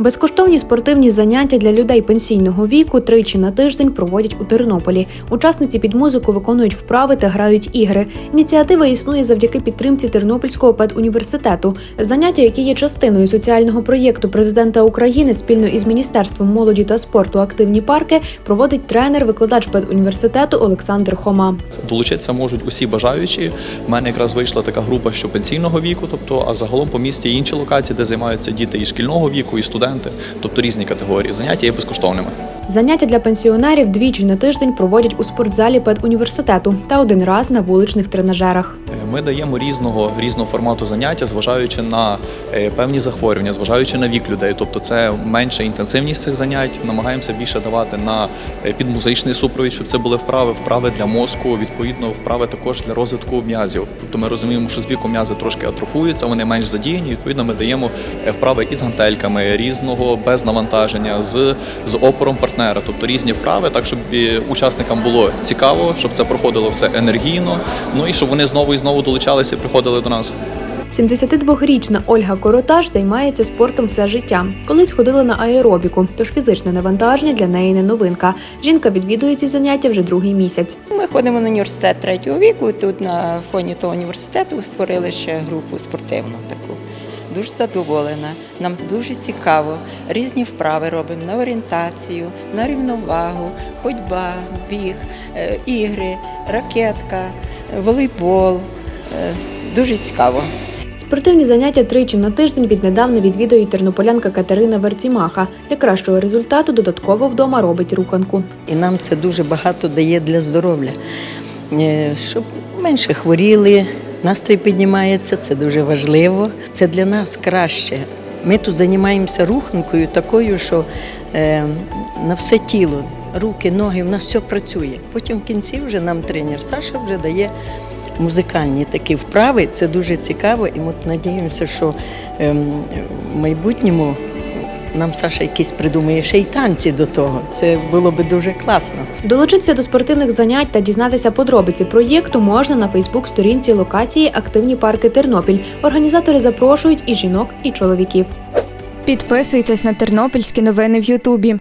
Безкоштовні спортивні заняття для людей пенсійного віку тричі на тиждень проводять у Тернополі. Учасниці під музику виконують вправи та грають ігри. Ініціатива існує завдяки підтримці Тернопільського педуніверситету. Заняття, які є частиною соціального проєкту президента України спільно із Міністерством молоді та спорту Активні парки, проводить тренер, викладач педуніверситету Олександр Хома. Долучитися можуть усі бажаючі. У мене якраз вийшла така група, що пенсійного віку, тобто, а загалом по місті інші локації, де займаються діти і шкільного віку, і студенти, тобто різні категорії. Заняття є безкоштовними. Заняття для пенсіонерів двічі на тиждень проводять у спортзалі педуніверситету та один раз на вуличних тренажерах. Е, Ми даємо різного різного формату заняття, зважаючи на е, певні захворювання, зважаючи на вік людей. Тобто це менша інтенсивність цих занять. Намагаємося більше давати на е, підмузичний супровід, щоб це були вправи, вправи для мозку, відповідно, вправи також для розвитку м'язів. Тобто ми розуміємо, що з віком м'язи трошки атрофуються, вони менш задіяні. Відповідно, ми даємо вправи із гантельками, різного без навантаження, з, з опором партнера, тобто різні вправи, так щоб е, учасникам було цікаво, щоб це проходило все енергійно. Ну і щоб вони знову і знову долучалися і приходили до нас. 72-річна Ольга Короташ займається спортом все життя. Колись ходила на аеробіку, тож фізичне навантаження для неї не новинка. Жінка відвідує ці заняття вже другий місяць. Ми ходимо на університет третього віку. Тут на фоні того університету створили ще групу спортивну таку. Дуже задоволена. Нам дуже цікаво. Різні вправи робимо на орієнтацію, на рівновагу, ходьба, біг, е, ігри, ракетка, волейбол. Е, Дуже цікаво. Спортивні заняття тричі на тиждень віднедавна відвідує тернополянка Катерина Верцімаха. Для кращого результату додатково вдома робить руханку. І нам це дуже багато дає для здоров'я, Е, щоб менше хворіли, настрій піднімається, це дуже важливо. Це для нас краще. Ми тут займаємося руханкою такою, що е, на все тіло, руки, ноги, в нас все працює. Потім в кінці вже нам тренер Саша вже дає музикальні такі вправи. Це дуже цікаво, і от надіємося, що ем, в майбутньому нам Саша якісь придумає ще й танці до того. Це було би дуже класно. Долучитися до спортивних занять та дізнатися подробиці проєкту можна на Фейсбук-сторінці локації Активні парки Тернопіль. Організатори запрошують і жінок, і чоловіків. Підписуйтесь на тернопільські новини в Ютубі.